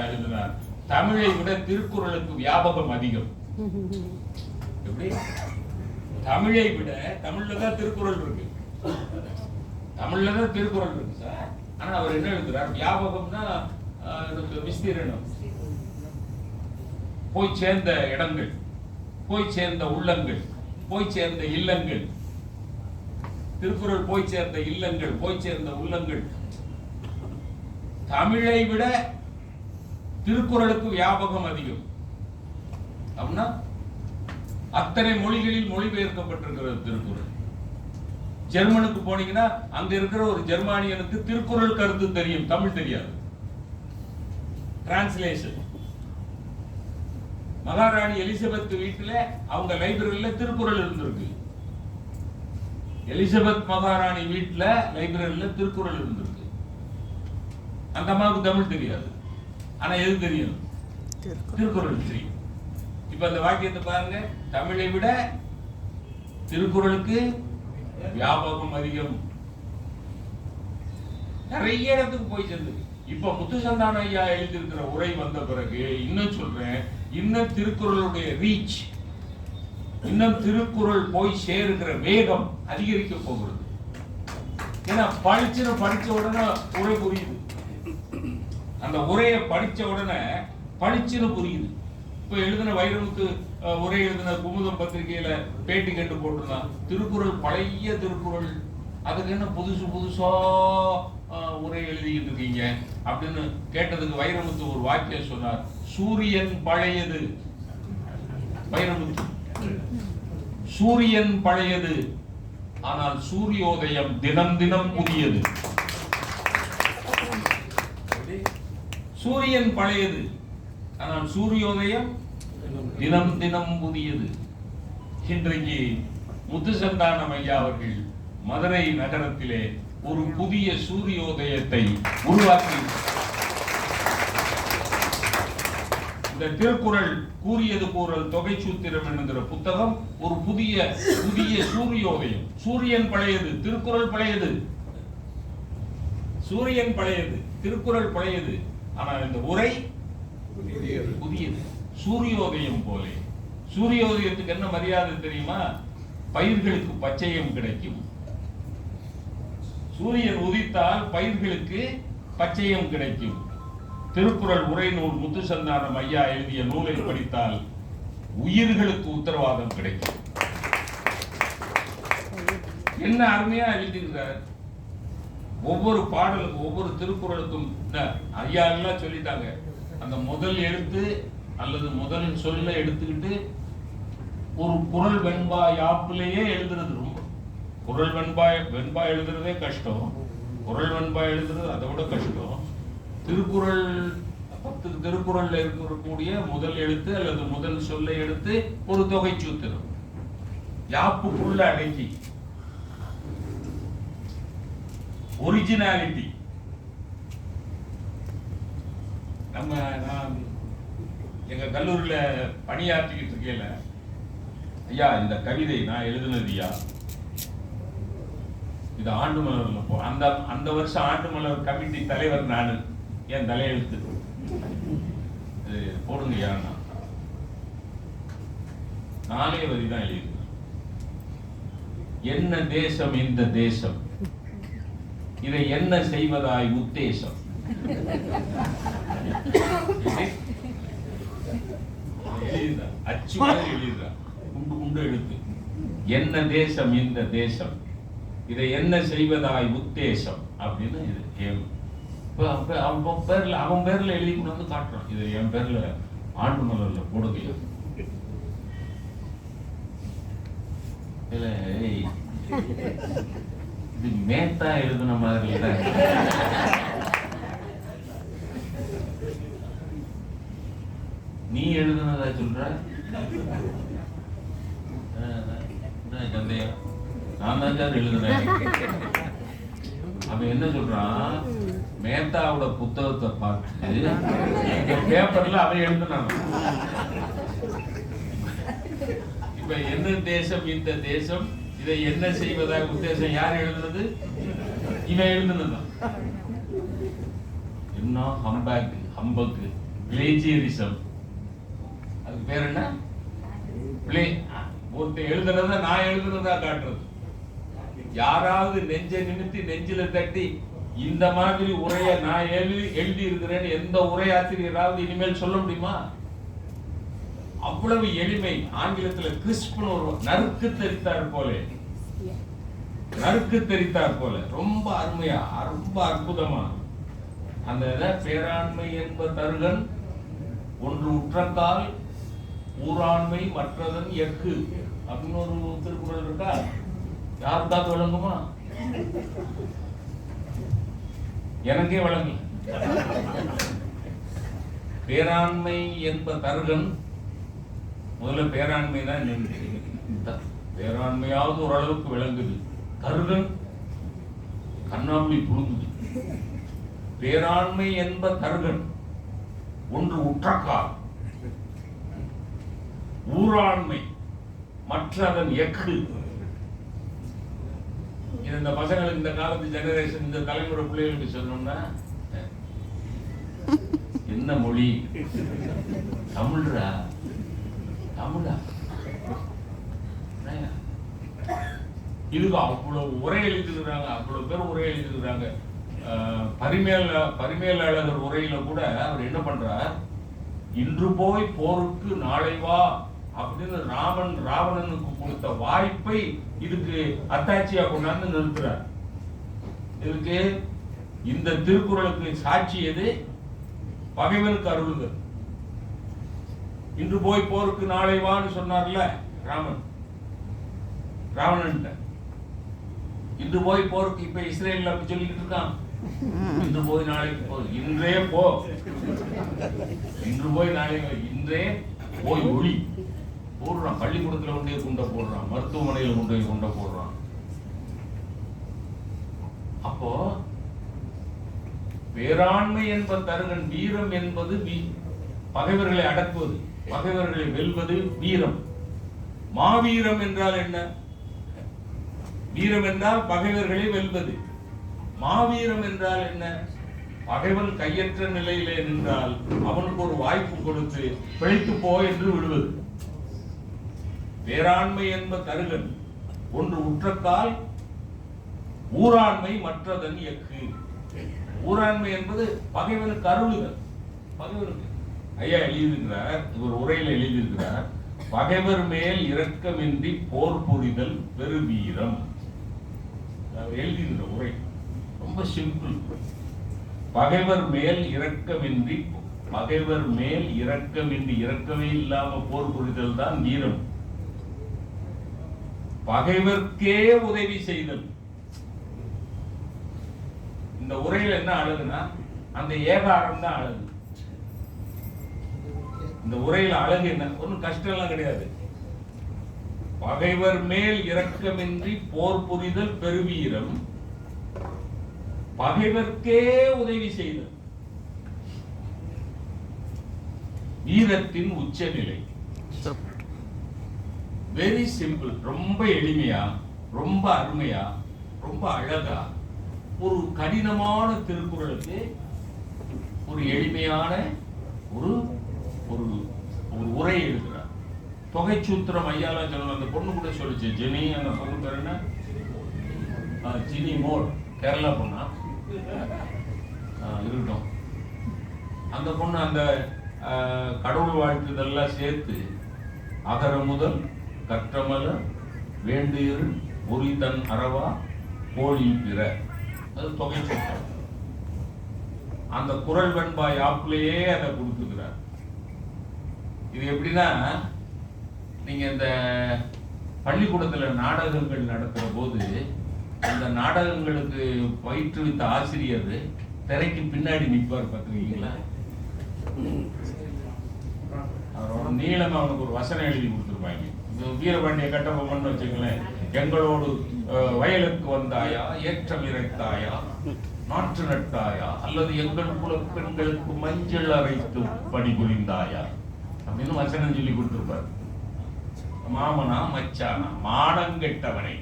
எழுதினார் தமிழை விட திருக்குறளுக்கு வியாபகம் அதிகம். எப்படி? தமிழை விட தமிழ்ல தான் திருக்குறள் இருக்கு. தமிழ்ல தான் திருக்குறள் இருக்கு சார். ஆனா அவர் என்ன எழுதுறார்? வியாபகம்னா விஸ்தீரணம். போய் சேர்ந்த இடங்கள் போய் சேர்ந்த உள்ளங்கள் போய் சேர்ந்த இல்லங்கள். திருக்குறள் போய் சேர்ந்த இல்லங்கள் போய் சேர்ந்த உள்ளங்கள். தமிழை விட திருக்குறளுக்கு வியாபகம் அதிகம். அப்படின்னா அத்தனை மொழிகளில் மொழிபெயர்க்கப்பட்டிருக்கிறது திருக்குறள். ஜெர்மனுக்கு போனீங்கன்னா அங்க இருக்கிற ஒரு ஜெர்மானியனுக்கு திருக்குறள் கருத்து தெரியும் தமிழ் தெரியாது. டிரான்ஸ்லேஷன் மகாராணி எலிசபெத் வீட்டில் அவங்க லைப்ரரியில திருக்குறள் இருந்திருக்கு. எலிசபெத் மகாராணி வீட்டில் லைப்ரரியில திருக்குறள் இருந்திருக்கு. அந்த அம்மாவுக்கு தமிழ் தெரியாது. ஆனா எது தெரியும்? திருக்குறள். தெரியும். இப்ப அந்த வாக்கியத்தை பாருங்க. தமிழை விட திருக்குறளுக்கு வியாபகம் அதிகம். நிறைய இடத்துக்கு போய் சேர்ந்து. இப்ப முத்துசந்தான ஐயா எழுதியிருக்கிற உரை வந்த பிறகு இன்னும் சொல்றேன். இன்னும் திருக்குறளுடைய ரீச் இன்னும் திருக்குறள் போய் சேருகிற வேகம் அதிகரிக்க போகிறது. ஏன்னா படிச்சுன்னு படிச்ச உடனே உரை புரியுது. அந்த உரையை படிச்ச உடனே படிச்சுன்னு புரியுது. இப்போ எழுதின வைரமுத்து உரை எழுதின குமுதம் பத்திரிகையில பேட்டி கண்டு போட்டிருந்தான். திருக்குறள் பழைய திருக்குறள் அதுக்கு என்ன புதுசு புதுசா அஹ், உரை எழுதிக்கிட்டு இருக்கீங்க அப்படின்னு கேட்டதுக்கு வைரமுத்து ஒரு வாக்கியம் சொன்னார். சூரியன் பழையது. வைரமுத்து. சூரியன் பழையது. ஆனால் சூரியோதயம் தினம் தினம் புதியது. சூரியன் பழையது ஆனால் சூரியோதயம் தினம் தினம் புதியது. இன்றைக்கு முத்துசந்தானம் ஐயா அவர்கள் மதுரை நகரத்திலே ஒரு புதிய சூரியோதயத்தை உருவாக்கி இந்த திருக்குறள் கூறியது கூறல் தொகை சூத்திரம் என்கிற புத்தகம் ஒரு புதிய புதிய சூரியோதயம். சூரியன் பழையது திருக்குறள் பழையது. சூரியன் பழையது திருக்குறள் பழையது. ஆனால் இந்த உரை புதியது. சூரியோதயம் போலே. சூரியோதயத்துக்கு என்ன மரியாதை தெரியுமா? பயிர்களுக்கு பச்சையம் கிடைக்கும். சூரியன் உதித்தால் பயிர்களுக்கு பச்சையம் கிடைக்கும். திருக்குறள் உரை நூல் முத்துசந்தானம் ஐயா எழுதிய நூலை படித்தால் உயிர்களுக்கு உத்தரவாதம் கிடைக்கும். என்ன அருமையா எழுதியிருக்கிறார்? ஒவ்வொரு பாடலுக்கும் ஒவ்வொரு திருக்குறளுக்கும் இந்த ஐயா எல்லாம் சொல்லிட்டாங்க. அந்த முதல் எழுத்து அல்லது முதல் சொல்ல எடுத்துக்கிட்டு ஒரு குரல் வெண்பா யாப்புலேயே எழுதுறது ரொம்ப. குரல் வெண்பா வெண்பா எழுதுறதே கஷ்டம். குரல் வெண்பா எழுதுறது அதை விட கஷ்டம். திருக்குறள் பத்து திருக்குறள்ல இருக்கக்கூடிய முதல் எழுத்து அல்லது முதல் சொல்லை எடுத்து ஒரு தொகை சூத்திரம். யாப்புக்குள்ள அடங்கி ஒரிஜினாலிட்டி நம்ம நான் எங்க கல்லூரியில பணியாற்றிக்கிட்டு இருக்கையில ஐயா இந்த கவிதை நான் எழுதுனதுயா இது ஆண்டு மலர்ல போ அந்த அந்த வருஷம் ஆண்டு மலர் கமிட்டி தலைவர் நானு. என் தலையெழுத்து. இது போடுங்கய்யா நான். நானே வரி தான் எழுதியிருக்கேன். என்ன தேசம் இந்த தேசம்? இதை என்ன செய்வதாய் உத்தேசம்? அச்சு மாதிரி குண்டு குண்டு எழுத்து. என்ன தேசம் இந்த தேசம்? இதை என்ன செய்வதாய் உத்தேசம்? அப்படின்னு இது ஏம். அவன் பேர்ல அவன் பேர்ல எழுதி கொண்டு வந்து காட்டுறான். இது என் பேர்ல ஆண்டு மலர்ல போடுகையா? இல்ல இது மேத்தா எழுதுன மாதிரி தான். நீ எழுதுனதா சொல்ற? சந்தேகம் நான் தான் சார் எழுதுனேன். அவன் என்ன சொல்றான்? மேத்தாவோட புத்தகத்தை பார்த்து இந்த பேப்பர்ல அவன் எழுதுனான். இப்ப என்ன தேசம் இந்த தேசம்? இதை என்ன செய்வதாக உத்தேசம் யார் எழுதுனது? இவன் எழுதுனது. என்ன ஹம்பேக் அம்பக்கு பிளேஜியரிசம் அதுக்கு பேர் என்ன? பிளே ஒருத்தன் எழுதுனத நான் எழுதுனதா காட்டுறது. யாராவது நெஞ்ச நிமித்தி நெஞ்சில தட்டி இந்த மாதிரி உரையை நான் எழுதி எழுதி இருக்கிறேன்னு எந்த உரையாசிரியராவது இனிமேல் சொல்ல முடியுமா? அவ்வளவு எளிமை. ஆங்கிலத்துல கிறிஸ்பன் ஒரு நறுக்கு தெரித்தார் போல. நறுக்கு தெரித்தார் போல. ரொம்ப அருமையா ரொம்ப அற்புதமா. அந்த பேராண்மை என்ப தருகன் ஒன்று உற்றத்தால் ஊராண்மை மற்றதன் எக்கு அப்படின்னு ஒரு திருக்குறள் இருக்கா? யாருக்காவது விளங்குமா? எனக்கே வழங்கல பேராண்மை என்ப தருகன் முதல்ல பேராண்மை தான் என்னன்னு பேராண்மையாவது ஓரளவுக்கு விளங்குது. தருகன் கண்ணாமணி புழுங்குது பேராண்மை என்ப தருகன் ஒன்று உற்றக்கால். ஊராண்மை மற்றதன் எக்கு இது இந்த பசங்களுக்கு இந்த காலத்து ஜெனரேஷன் இந்த தலைமுறை பிள்ளைகளுக்கு சொன்னோம்னா என்ன மொழி? தமிழ்ரா? தமிழா இதுக்கு அவ்வளவு உரை எழுதிருக்கிறாங்க அவ்வளவு பேர் உரை எழுதிருக்கிறாங்க பரிமேல பரிமேலாளர் உரையில கூட அவர் என்ன பண்றார்? இன்று போய் போருக்கு நாளை வா அப்படின்னு ராமன் ராவணனுக்கு கொடுத்த வாய்ப்பை இதுக்கு அத்தாட்சியா கொண்டாந்து நிறுத்துறார். இதுக்கு இந்த திருக்குறளுக்கு சாட்சி எது? பகைவனுக்கு அருளுதல் இன்று போய் போருக்கு நாளை வான்னு சொன்னார்ல ராமன். ராவணன் இன்று போய் போருக்கு இப்ப இஸ்ரேல் அப்படி சொல்லிட்டு இருக்கான். இன்று போய் நாளைக்கு போ இன்றே போ. இன்று போய் நாளைக்கு இன்றே போய் ஒளி. போடுறான் பள்ளிக்கூடத்துல கொண்டு போய் குண்டை போடுறான் மருத்துவமனையில கொண்டு போய் குண்டை போடுறான். அப்போ பேராண்மை என்ப தருகன் வீரம் என்பது பகைவர்களை அடக்குவது பகைவர்களை வெல்வது வீரம். மாவீரம் என்றால் என்ன? வீரம் என்றால் பகைவர்களை வெல்வது. மாவீரம் என்றால் என்ன? பகைவன் கையற்ற நிலையிலே நின்றால் அவனுக்கு ஒரு வாய்ப்பு கொடுத்து பிழைத்து போ என்று விடுவது. வேறாண்மை என்ப கருகன் ஒன்று உற்றத்தால் ஊராண்மை மற்றதன் எக்கு ஊராண்மை என்பது பகைவனுக்கு அருளுதல். பகைவனுக்கு ஐயா எழுதியிருக்கிறார் இவர் உரையில எழுதியிருக்கிறார் பகைவர் மேல் இரக்கமின்றி போர் புரிதல் பெருவீரம். எழுதியிருக்கிற உரை ரொம்ப சிம்பிள் பகைவர் மேல் இரக்கமின்றி பகைவர் மேல் இரக்கமின்றி இரக்கமே இல்லாம போர் புரிதல் தான் வீரம். பகைவர்க்கே உதவி செய்தல். இந்த உரையில என்ன அழகுனா அந்த ஏகாரம் தான் அழகு. இந்த உரையில அழகு என்ன? ஒன்றும் கஷ்டம் எல்லாம் கிடையாது. பகைவர் மேல் இரக்கமின்றி போர் புரிதல் பெருவீரம். பகைவர்க்கே உதவி செய்தல். வீரத்தின் உச்சநிலை. வெரி சிம்பிள் ரொம்ப எளிமையா ரொம்ப அருமையா ரொம்ப அழகா ஒரு கடினமான திருக்குறளுக்கு ஒரு எளிமையான ஒரு ஒரு ஒரு உரை எழுதுறார். தொகைச்சூத்திரம் ஐயாலாம் சொல்லணும். அந்த பொண்ணு கூட சொல்லிச்சு ஜெனி அந்த பொண்ணு பேர் என்ன? ஜினி மோல் கேரளா பொண்ணா? இருக்கட்டும். அந்த பொண்ணு அந்த கடவுள் வாழ்த்துதெல்லாம் சேர்த்து அகர முதல் கற்றமல வேண்டியரு ஒரு தன் அறவா கோழி பிற. அது தொகை அந்த குரல் வெண்பாய் ஆப்பிலேயே அதை கொடுக்குது. இது எப்படின்னா நீங்க இந்த பள்ளிக்கூடத்துல நாடகங்கள் நடத்துற போது அந்த நாடகங்களுக்கு பயிற்றுவித்த ஆசிரியர் திரைக்கு பின்னாடி நிற்பார் பார்த்துருக்கீங்களா? அவரோட நீளம் அவனுக்கு ஒரு வசனம் எழுதி கொடுத்துருப்பாங்க. வீரபாண்டிய கட்டபொம்மன் வச்சுங்களேன் எங்களோடு வயலுக்கு வந்தாயா ஏற்றம் இறைத்தாயா நாற்று நட்டாயா அல்லது எங்கள் குல பெண்களுக்கு மஞ்சள் அரைத்து பணிபுரிந்தாயா? அப்படின்னு வசனம் சொல்லி கொடுத்துருப்பார். மாமனா மச்சானா மானங்கெட்டவனை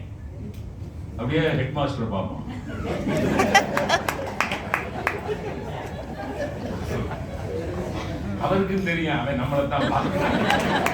அப்படியே ஹெட் மாஸ்டர் பார்ப்போம். அவருக்கும் தெரியும் அவன் நம்மளை தான் பார்க்கறான்